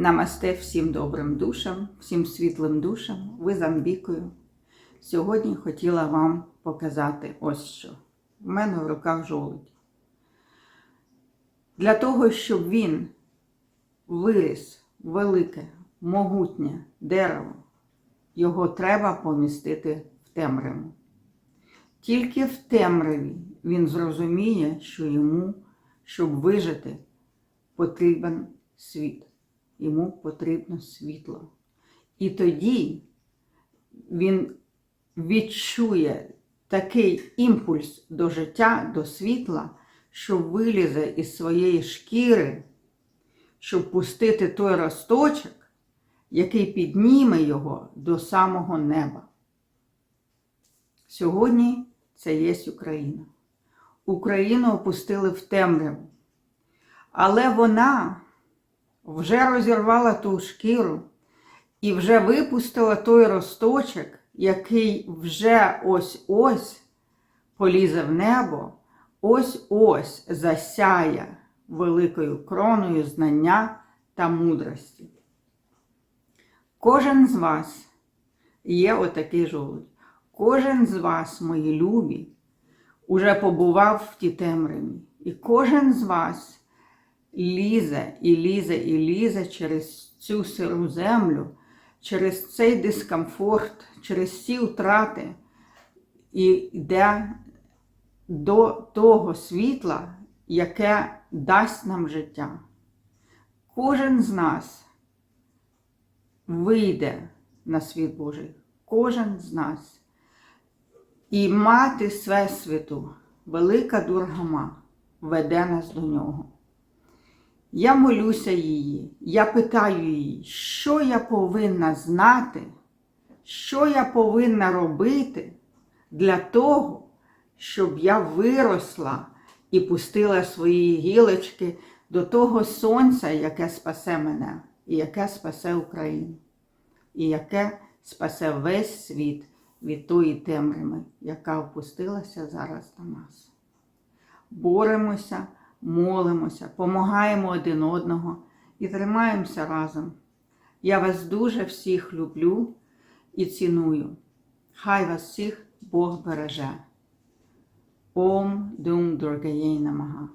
Намасте всім добрим душам, всім світлим душам, ви з Амбікою. Сьогодні хотіла вам показати ось що. У мене в руках жолудь. Для того, щоб він виріс велике, могутнє дерево, його треба помістити в темряву. Тільки в темряві він зрозуміє, що йому, щоб вижити, потрібен світ. Йому потрібно світло. І тоді він відчує такий імпульс до життя, до світла, що вилізе із своєї шкіри, щоб пустити той росточок, який підніме його до самого неба. Сьогодні це є Україна. Україну опустили в темряву. Але вона вже розірвала ту шкіру і вже випустила той росточок, який вже ось-ось полізе в небо, ось-ось засяє великою кроною знання та мудрості. Кожен з вас є отакий жолудь. Кожен з вас, мої любі, уже побував в тій темряві. І кожен з вас лізе і лізе і лізе через цю сиру землю, через цей дискомфорт, через ці втрати і йде до того світла, яке дасть нам життя. Кожен з нас вийде на світ Божий, кожен з нас. І мати Всесвіту, велика дургама, веде нас до нього. Я молюся її, я питаю її, що я повинна знати, що я повинна робити для того, щоб я виросла і пустила свої гілочки до того сонця, яке спасе мене, і яке спасе Україну, і яке спасе весь світ від тої темряви, яка опустилася зараз до нас. Боремося молимося, помагаємо один одного і тримаємося разом. Я вас дуже всіх люблю і ціную. Хай вас всіх Бог береже. Ом Дум Дургаєй Намага.